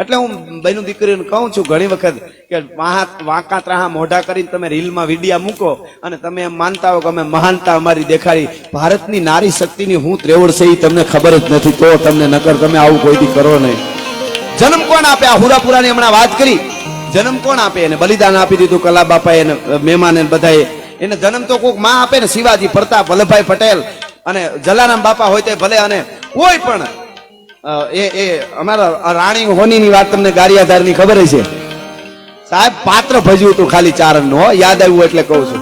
એટલે હું બહેનું દીકરીને કહું છું, ઘણી વખત કે વાંકા ત્રાહા મોઢા કરીને તમે રીલમાં વિડિયા મૂકો અને તમે એમ માનતા હો કે અમે મહાનતા અમારી દેખાડી. ભારતની નારી શક્તિની હું ત્રેવડ છે એ તમને ખબર જ નથી, તો તમને નકર તમે આવું કોઈ દી કરો નહીં. જન્મ કોણ આપે? આ હુરાપુરાની હમણાં વાત કરી. જન્મ કોણ આપે? એને બલિદાન આપી દીધું કલા બાપા એને મહેમાન બધાએ. એને જન્મ તો કોઈકમાં આપે ને? શિવાજી, પ્રતાપ, વલ્લભભાઈ પટેલ અને જલારામ બાપા હોય તે ભલે અને કોઈ પણ એ એ, અમારા રાણી હોનીની વાત તમને ગારિયાધારની ખબર છે સાહેબ, પાત્ર ભજ્યું હતું ખાલી ચારણનું, હો, યાદ આવ્યું એટલે કહું છું.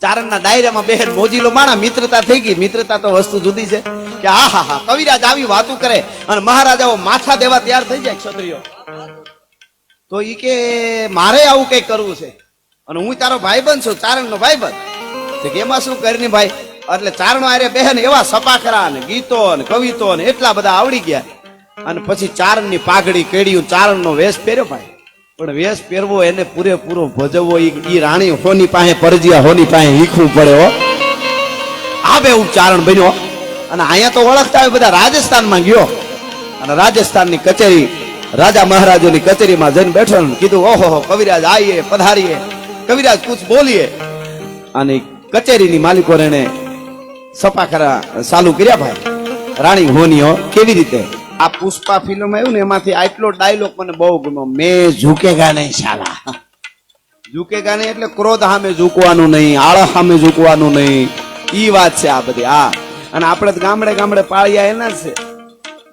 ચારણના ડાયરામાં બેહેન મોજીલો માણા, મિત્રતા થઈ ગઈ. મિત્રતા તો વસ્તુ જુદી છે કે હા હા હા, કવિરાજ આવી વાતું કરે અને મહારાજાઓ માથા દેવા તૈયાર થઈ જાય ક્ષત્રિયો. તો ઈ કે, મારે આવું કઈ કરવું છે? અને હું તારો ભાઈ બંધ છું, ચારણનો નો ભાઈ કે એમાં શું કરીને ભાઈ? એટલે ચારણો આરે બહેન એવા સપાખરા ને ગીતો ને કવિતો ને એટલા બધા આવડી ગયા. અને પછી ચારણની પાઘડી કેડિયું ચારણનો વેશ પહેર્યો ભાઈ. પણ વેશ પહેરવો એને પૂરેપૂરો ભજવવો ઈ રાણી હોની પાસે પરજીયા હોની પાસે હીખવું પડે હો. આ બે ચારણ બન્યો. અને અહીંયા તો ઓળખતા હોય બધા રાજસ્થાનમાં ગયો. અને રાજસ્થાનની કચેરી, રાજા મહારાજોની કચેરીમાં જઈને બેઠો કીધું, ઓહો કવિરાજ આવીએ પધારીએ. કવિરાજ કુછ બોલીએ. અને કચેરીની માલિકો એને સપાખરા ચાલુ કર્યા ભાઈ. રાણી હોનીઓ કેવી રીતે? આ પુષ્પા ફિલ્મ આવ્યું ને એમાંથી આટલો ડાયલોગ મને બહુ ગમ્યો. મેં ઝૂકેગા નહીં શાલા. ઝૂકેગા નહીં એટલે ક્રોધ સામે ઝૂકવાનું નહીં આળસ સામે ઝૂકવાનું નહીં. ઈ વાત છે આ બધી આ અને આપણે ગામડે ગામડે પાળ્યા એના છે.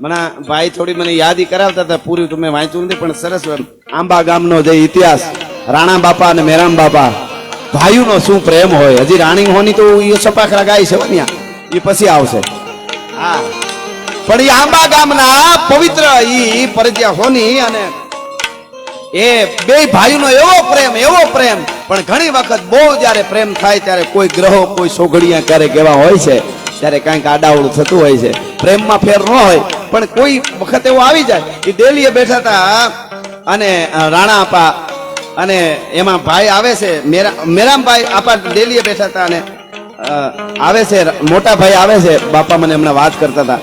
મને ભાઈ થોડી મને યાદી કરાવતા હતા પૂરી તમે વાંચ્યું નથી પણ સરસ આંબા ગામનો જે ઇતિહાસ રાણા બાપા અને મેરામ બાપા. ભાઈઓનો શું પ્રેમ હોય? હજી રાણી હોની તો એ સપાખરા ગાય છે બન્યા એ પછી આવશે. હા. પણ એ આંબા ગામના પવિત્ર ઈ પરજ્યા હોની અને એ બે ભાઈનો એવો પ્રેમ એવો પ્રેમ. પણ ઘણી વખત બહુ જ્યારે પ્રેમ થાય ત્યારે કોઈ ગ્રહો, કોઈ સોગડિયા ક્યારેક એવા હોય છે, ત્યારે કાંઈક આડાવડું થતું હોય છે. પ્રેમમાં ફેર ન હોય, પણ કોઈ વખત એવો આવી જાય. એ ડેલીએ બેઠા હતા અને રાણા આપા અને એમાં ભાઈ આવે છે, મેરા મેરામભાઈ આપા ડેલીએ બેઠા હતા અને આવે છે, મોટા ભાઈ આવે છે, બાપા મને હમણાં વાત કરતા હતા.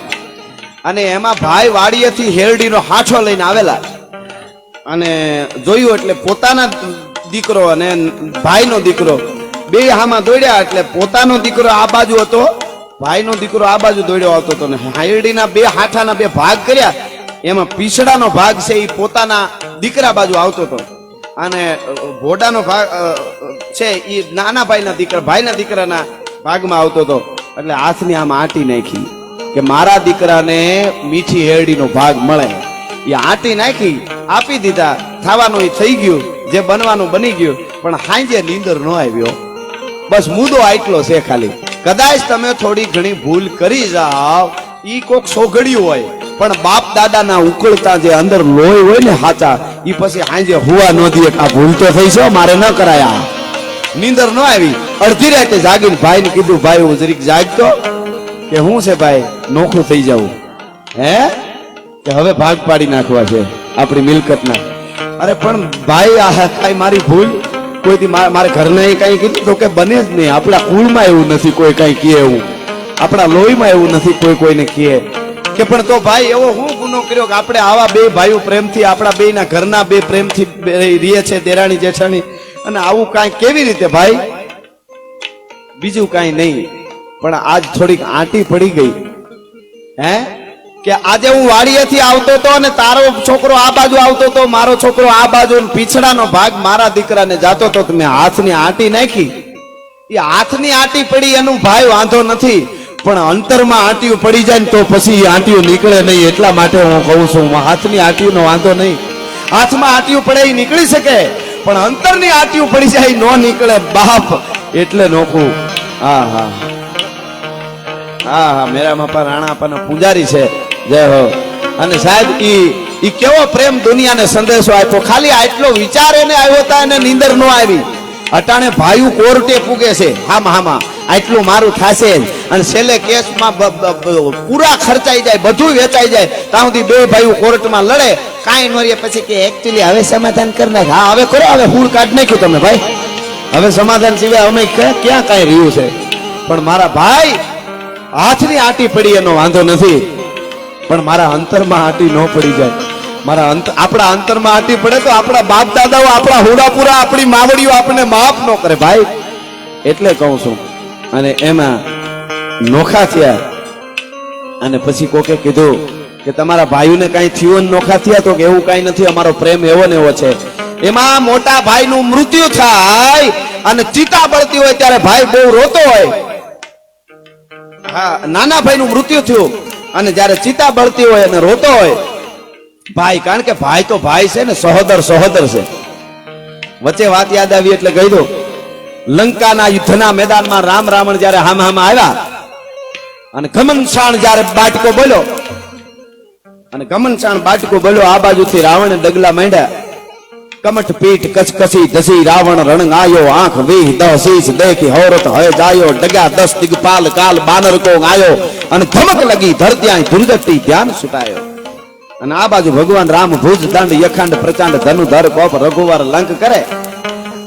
અને એમાં ભાઈ વાડીએથી હેરડીનો હાંઠો લઈને આવેલા. અને જોયું એટલે પોતાના દીકરો અને ભાઈનો દીકરો બે હામાં દોડ્યા એટલે પોતાનો દીકરો આ બાજુ હતો, ભાઈનો દીકરો આ બાજુ દોડ્યો આવતો હતો ને હાયડીના બે હાથાના બે ભાગ કર્યા. એમાં પીછડાનો ભાગ છે એ પોતાના દીકરા બાજુ આવતો હતો. અને ઘોડાનો ભાગ છે એ નાના ભાઈના દીકરા, ભાઈના દીકરાના ભાગમાં આવતો હતો. એટલે હાથની આમ આંટી નાખી કે મારા દીકરાને મીઠી હેરડીનો ભાગ મળે. એ આંટી નાખી, આપી દીધા. થવાનું એ થઈ ગયું, જે બનવાનું બની ગયું. પણ હાંજે નીંદર ન આવ્યો બસ મુદ્દો આટલો છે ખાલી. કદાચ તમે થોડી ઘણી ભૂલ કરી જાઓ, ઈ કોક સોગડ્યું હોય. પણ બાપ દાદાના ઉકળતા જે અંદર લોહી હોય ને હાચા એ પછી હાંજે હુવા ન દે, આ ભૂલ તો થઈ છે મારે ન કરાયા નીંદર ન આવી. અડધી રાતે જાગીને ભાઈને કીધું, ભાઈ, હું જરીક જાગતો કે હું છે ભાઈ, નોખું થઈ જવું હે? કે હવે ભાગ પાડી નાખવા છે આપણી મિલકતના. અરે, પણ ભાઈ, આ કાંઈ મારી ભૂલ? કોઈથી થી મારે ઘરને કઈ કીધું તો કે બને જ નહીં. આપણા કુળમાં એવું નથી કોઈ કઈ કહે એવું. આપણા લોહીમાં એવું નથી કોઈ કોઈને કહે. કે પણ તો ભાઈ એવો હું ગુનો કર્યો કે આપણે આવા બે ભાઈઓ પ્રેમથી, આપણા બેયના ઘરના બે પ્રેમથી બે રીએ છે દેરાણી, જેઠાણી. અને આવું કાંઈ કેવી રીતે ભાઈ? બીજું કાંઈ નહીં. પણ આજ થોડીક આંટી પડી ગઈ. હે? કે આજે હું વાડીએથી આવતો હતો અને તારો છોકરો આ બાજુ આવતો હતો મારો છોકરો આ બાજુ પીછડાનો ભાગ મારા દીકરાને જાતો હતો મેં હાથની આંટી નાખી. એ હાથની આંટી પડી, એનું ભાઈ વાંધો નથી. પણ અંતરમાં આંટીઓ પડી જાય ને તો પછી એ આંટીઓ નીકળે નહીં. એટલા માટે હું કહું છું હાથની આંટીઓનો વાંધો નહીં. હાથમાં આંટીઓ પડે એ નીકળી શકે, પણ અંતરની આંટીઓ પડી જાય ન નીકળે બાપ. એટલે નોખું. હા હા. હા હા, મેરા માપા રાણા આપવાના પૂજારી છે. જય હો. અને સાહેબ, ઈ ઈ કેવો પ્રેમ દુનિયાને સંદેશો આપ્યો? ખાલી આટલો વિચાર એને આવ્યો તા એને નીંદર નો આવી. અટાણે ભાઈઓ કોર્ટે પૂગે છે. હામ, હામાં. આટલું મારું થાશે જ. અને છેલ્લે કેસમાં પૂરા ખર્ચાઈ જાય બધું વેચાઈ જાય. ત્યાં સુધી બે ભાઈઓ કોર્ટમાં લડે. કાંઈ ન રહે, પછી કે એકચ્યુઅલી હવે સમાધાન કરી નાખે. હા, હવે કરો હવે હુળ કાઢ નાખ્યું તમે ભાઈ. હવે સમાધાન સિવાય અમે ક્યાં કાંઈ રહ્યું છે? પણ મારા ભાઈ, હાથની આટી પડી એનો વાંધો નથી. પણ મારા અંતરમાં આટી ન પડી જાય. મારા અંત આપણા અંતરમાં આટી પડે તો આપણા બાપ દાદાઓ, આપણા હુડાપુરા, આપણી માવડીઓ આપણને માફ ન કરે ભાઈ. એટલે કહું છું અને એમાં નોખા થયા. અને પછી કોકે કીધું કે તમારા ભાઈઓને કઈ થયું ને નોખા થયા તો કે એવું કઈ નથી, અમારો પ્રેમ એવો ને એવો છે. એમાં મોટા ભાઈનું મૃત્યુ થાય અને ચિતા બળતી હોય ત્યારે ભાઈ બહુ રોતો હોય. હા, નાના ભાઈનું મૃત્યુ થયું અને જ્યારે ચિતા બળતી હોય અને રોતો હોય, ભાઈ, કારણ કે ભાઈ તો ભાઈ છે ને, સહોદર સહોદર છે. વચ્ચે વાત યાદ આવી એટલે કહી દઉં. લંકાના યુદ્ધના મેદાનમાં રામ રાવણ જ્યારે હામ હામ આવ્યા અને ઘમનશાણ જ્યારે બાટકો બોલ્યો, અને ઘમનશાણ બાટકો બોલ્યો, આ બાજુથી રાવણે ડગલા માંડ્યા. કમઠ પીઠ કચકસી ધસી, રાવણ રણ આયો, આંખ વીહ, દહ શીશ દેખી, હોરત, હય જાયો ડગા દસ, દિગપાલ, કાલ, બાનર કો આયો? અને ધમક લગી ધરત્યાય દુર્ગતિ ધ્યાન સુટાયો અને આ બાજુ ભગવાન રામ ભુજ દંડ યખંડ પ્રચંડ ધનુધર કોપ રઘુવર લંક કરે.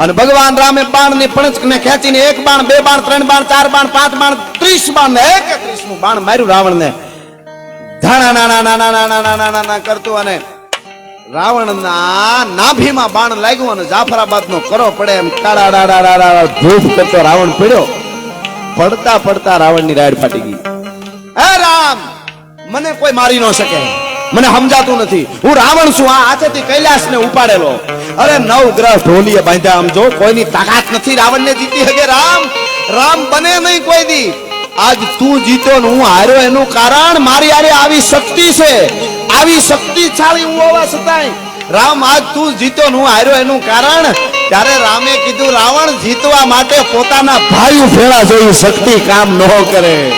અને ભગવાન રામે બાણની પણચ ને ખેંચીને એક બાણ, બે બાણ, ત્રણ બાણ, ચાર બાણ, પાંચ બાણ, ત્રીસ બાણ ને એક ત્રીસનું બાણ માર્યું રાવણ ને ધાણા નાના નાના નાના નાના નાના કરતું અને રાવણના નાભીમાં બાણ લાગ્યું અને જાફરાબાદ નો કરો પડે એમ કાળા ધૂપ કરતો રાવણ પડ્યો. પડતા પડતા રાવણની રાડ ફાટી ગઈ. હે રામ, મને કોઈ મારી ન શકે. મને સમજાતું નથી. હું રાવણ છું, આ હાથેથી કૈલાસ ને ઉપાડેલો. અરે નવગ્રહ ઢોલીએ બાંધ્યા આમ જો, કોઈની તાકાત નથી રાવણ ને જીતી શકે રામ. રામ બને નહીં કોઈ દી. આજ તું જીત્યો ને હું હાર્યો એનું કારણ મારી આરે આવી શક્તિ છે. આવી શક્તિશાળી હું હોવા છતાંય. રામ, આજ તું જીત્યો ને હું હાર્યો એનું કારણ. ત્યારે રામે કીધું, રાવણ જીતવા માટે પોતાના ભાઈ ભેળા જોયું શક્તિ કામ ન કરે.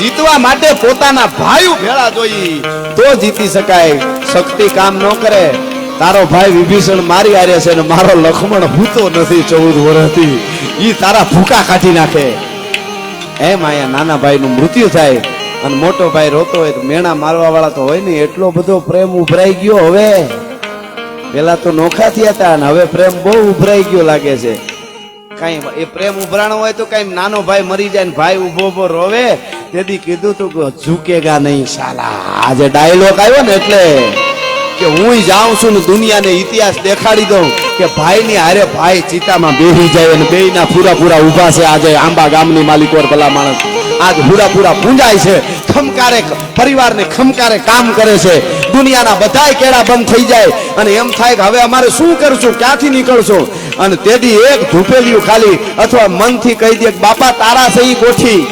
જીતવા માટે પોતાના ભાઈ ભેળા જોઈ તો જીતી શકાય. શક્તિ કામ ન કરે. તારો ભાઈ વિભીષણ મારી આર્યા છે અને મારો લક્ષ્મણ હૂતો નથી ચૌદ વર્ષથી. ઈ તારા ભૂકા કાઢી નાખે. એમ અહીંયા નાના ભાઈનું મૃત્યુ થાય અને મોટો ભાઈ રોતો હોય તો મેણા મારવા વાળા તો હોય ને, એટલો બધો પ્રેમ ઉભરાઈ ગયો હવે. પેલા તો નોખા થયા હતા અને હવે પ્રેમ બહુ ઉભરાઈ ગયો લાગે છે. કઈ એ પ્રેમ ઉભરાણો હોય તો કઈ નાનો ભાઈ મરી જાય ને ભાઈ ઊભો ઊભો રોવે. તેથી કીધું તું ઝૂકેગા નહીં, સાલા. આજે ડાયલોગ આવ્યો ને એટલે. કે હું જાઉં છું ને દુનિયાને ઇતિહાસ દેખાડી દઉં કે ભાઈની હારે ભાઈ ચિતામાં બેહી જાય અને બેયના પૂરા પૂરા ઊભા છે. આજે આંબા ગામની માલિકો ભલા માણસ. આજ પૂરા પૂરા પૂંજાય છે. ખમકારે પરિવારને ખમકારે કામ કરે છે. દુનિયાના બધાય કેળા બંધ થઈ જાય. અને એમ થાય કે હવે અમારે શું કરશું? ક્યાંથી નીકળશું? અને તેથી એક ધૂપેલિયું ખાલી અથવા મનથી કહી દે બાપા, તારા સહી ગોઠી.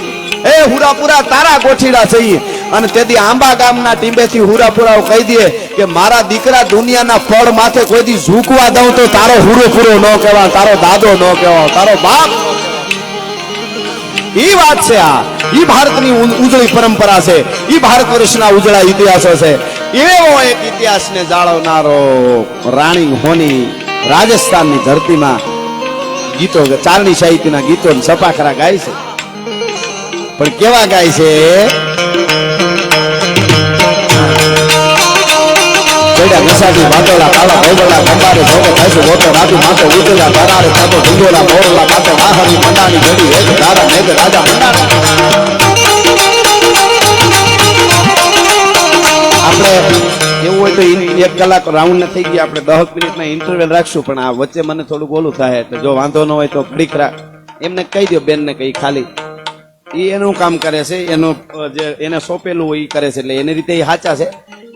એ હુરાપુરા તારા ગોઠીડા સહી અને તેથી આંબા ગામના ટીંબેથી હુરાપુરાઓ કહી દે કે મારા દીકરા દુનિયાના ફળ માથે કોઈ દી ઝૂકવા દઉં તો તારો હુરો પૂરો ન કહેવા તારો દાદો ન કહેવા તારો બાપ ઈ વાત છે આ. ઈ ભારતની ઉજળી પરંપરા છે. ઈ ભારત વર્ષના ઉજળા ઇતિહાસો છે. એવો એક ઇતિહાસને જાળવનારો રાણી હોની રાજસ્થાનની ધરતીમાં ગીતો ચારણી સાહિત્યના ગીતો સપાખરા ગાય છે. પણ કેવા ગાય છે? બેડા નશાથી બાટોલા કાળા ભોગલા કંબારે ભોગે થશે ગોતો રાતી માથે ઉતર્યા કરારે થતો ઢીંગોલા મોરલા માથે વાહની મંડાની ઘડી એક દારા મેઘ રાજા આપણે એવું હોય તો એક કલાક રાઉન્ડ ને થઈ ગયા. આપણે દસ મિનિટના ઇન્ટરવેલ રાખશું, પણ આ વચ્ચે મને થોડુંક ઓલું થાય. એટલે જો વાંધો ન હોય તો ઘડીક રાખ એમને કહી દો બેન ને કઈ ખાલી. એ એનું કામ કરે છે, એનું જે એને સોંપેલું હોય એ કરે છે. એટલે એની રીતે એ સાચા છે.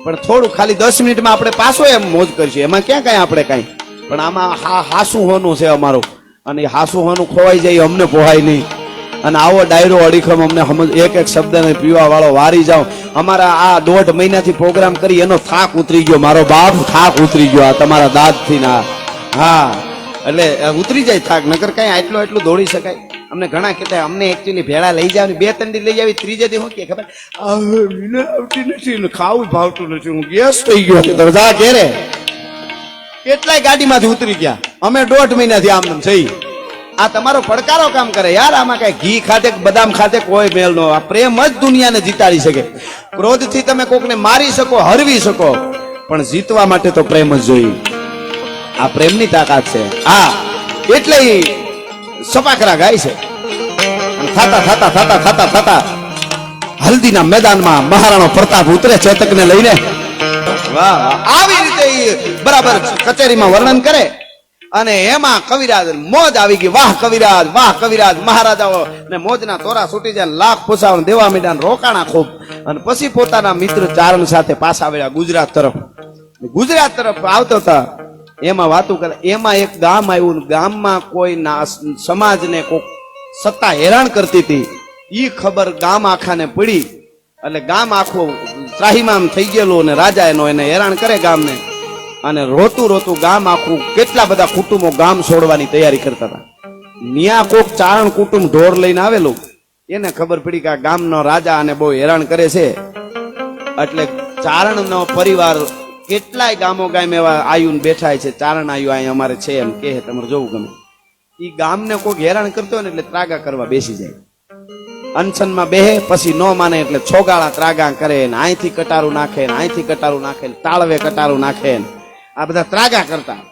પણ થોડું ખાલી દસ મિનિટમાં આપણે પાછો એમ મોજ કરીશું. એમાં ક્યાં કાંઈ આપણે કાંઈ? પણ આમાં હા હાસુ હોનું છે અમારું. અને હાસુ હોનું ખોવાઈ જાય અમને પોહાય નહીં. અને આવો ડાયરો અડીખમ અમને સમજ એક એક શબ્દને પીવા વાળો વારી જાઓ અમારા આ દોઢ મહિનાથી પ્રોગ્રામ કરી એનો થાક ઉતરી ગયો. મારો બાપ થાક ઉતરી ગયો આ તમારા દાદથી ના. હા, એટલે ઉતરી જાય થાક નગર કાંઈ આટલું એટલું દોડી શકાય. અમને ઘણા કહેતા, અમને એકચ્યુઅલી ભેળા લઈ જાવ બે ત્રણ દી લઈ જાવી ત્રીજે દી હું કે, ખબર મને આવતી નથી ખાવું ભાવતું નથી. હું ગેસ થઈ ગયો છે દરજા ઘેરે. કેટલાય ગાડીમાંથી ઉતરી ગયા. અમે દોઢ મહિનાથી આમ થઈ. આ તમારો પડકારો કામ કરે યાર, આમાં કઈ ઘી ખાતે બદામ ખાતે કોઈ મેલ નો આ પ્રેમ જ દુનિયાને જીતાડી શકે. ક્રોધથી તમે કોકને મારી શકો, હરવી શકો, પણ જીતવા માટે તો પ્રેમ જ જોઈએ. આ પ્રેમની તાકાત છે. હા, એટલે સપાકરા ગાય છે. થાતા થાતા થાતા થાતા થાતા હલ્દીના મેદાનમાં મહારાણો પ્રતાપ ઉતરે ચેતકને લઈને. આવી રીતે બરાબર કચેરીમાં વર્ણન કરે. અને એમાં કવિરાજ મોજ આવી ગઈ. વાહ, કવિરાજ વાહ, કવિરાજ, મહારાજાઓ. ને મોજના તોરા છૂટી જાય, લાખ પુસાવણ દેવા મીડા રોકાણા ખૂબ. અને પછી પોતાના મિત્ર ચારણ સાથે પાછા આવ્યા ગુજરાત તરફ. ગુજરાત તરફ આવતો હતા. એમાં વાતું કરે. એમાં એક ગામ આવ્યું ગામમાં કોઈ ના સમાજને કોક સત્તા હેરાન કરતી હતી. એ ખબર ગામ આખાને પડી. એટલે ગામ આખું ત્રાહીમામ થઈ ગયેલું અને રાજા એનો એને હેરાન કરે ગામને. અને રોતું રોતું ગામ આખું કેટલા બધા કુટુંબો ગામ છોડવાની તૈયારી કરતા હતા. ન્યા કોક ચારણ કુટુંબ ઢોર લઈને આવેલું. એને ખબર પડી કે આ ગામનો રાજા અને બહુ હેરાન કરે છે. એટલે ચારણનો પરિવાર કેટલાય ગામો ગામ એવા આયુન બેઠા છે, ચારણ આયુ અહીં અમારે છે એમ કે તમારે જોવું ગમે. એ ગામને કોઈક હેરાન કરતો હોય ને એટલે ત્રાગા કરવા બેસી જાય. અનશનમાં બેહે, પછી ન માને એટલે છોગાળા ત્રાગા કરે ને અહીંથી કટારું નાખે ને અહીંથી કટારું નાખે ને તાળવે કટારું નાખે ને. આ બધા ત્રાગા કરતા.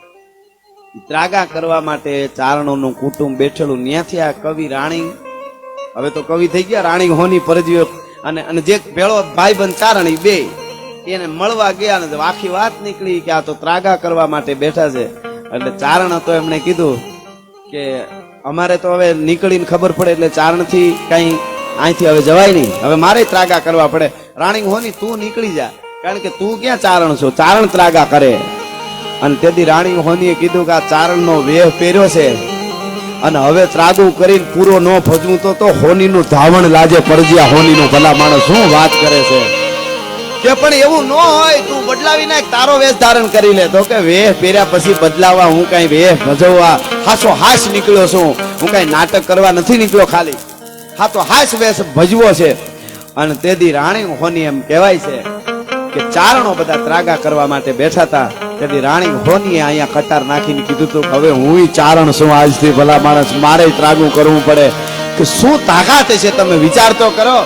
ત્રાગા કરવા માટે ચારણોનું કુટુંબ બેઠેલું. ત્યાંથી આ કવિ રાણી, હવે તો કવિ થઈ ગયા, રાણી હોની પરજીઓ અને અને જે ભેળો ભાઈબંધ ચારણ એ બે. એને મળવા ગયા ને આખી વાત નીકળી કે આ તો ત્રાગા કરવા માટે બેઠા છે. એટલે ચારણ હતો એમણે કીધું કે અમારે તો હવે નીકળીને ખબર પડે એટલે ચારણથી કઈ અહીંથી હવે જવાય નહીં. હવે મારે ત્રાગા કરવા પડે. રાણી હોની તું નીકળી જા. કારણ કે તું ક્યાં ચારણ છો? ચારણ ત્રાગા કરે. અને તેથી રાણી હોનીએ કીધું કે આ ચારણનો વેહ પહેર્યો છે. અને હવે ત્રાગુ કરીને પૂરો ન ભજવું તો હોનીનું ધાવણ લાજે પરજ્યા હોનીનું ભલા માણસ શું વાત કરે છે? કે પણ એવું ન હોય, તું બદલાવી નાખ, તારો વેશ ધારણ કરી લે. તો કે વેશ પહેર્યા પછી બદલાવા, હું કઈ વેશ ભજવવા હાસો હાસ નીકળ્યો છું. હું કઈ નાટક કરવા નથી નીકળ્યો ખાલી. હા તો હાસ વેશ ભજવો છે. અને તેથી રાણી હોની એમ કહેવાય છે કે ચારણો બધા ત્રાગા કરવા માટે બેઠા હતા. તેથી રાણી હોનીએ અહીંયા કટાર નાખીને કીધું તું હવે હું ચારણ છું. આજથી ભલા માણસ મારે ત્રાગું કરવું પડે. કે શું તાકાત છે તમે વિચાર તો કરો.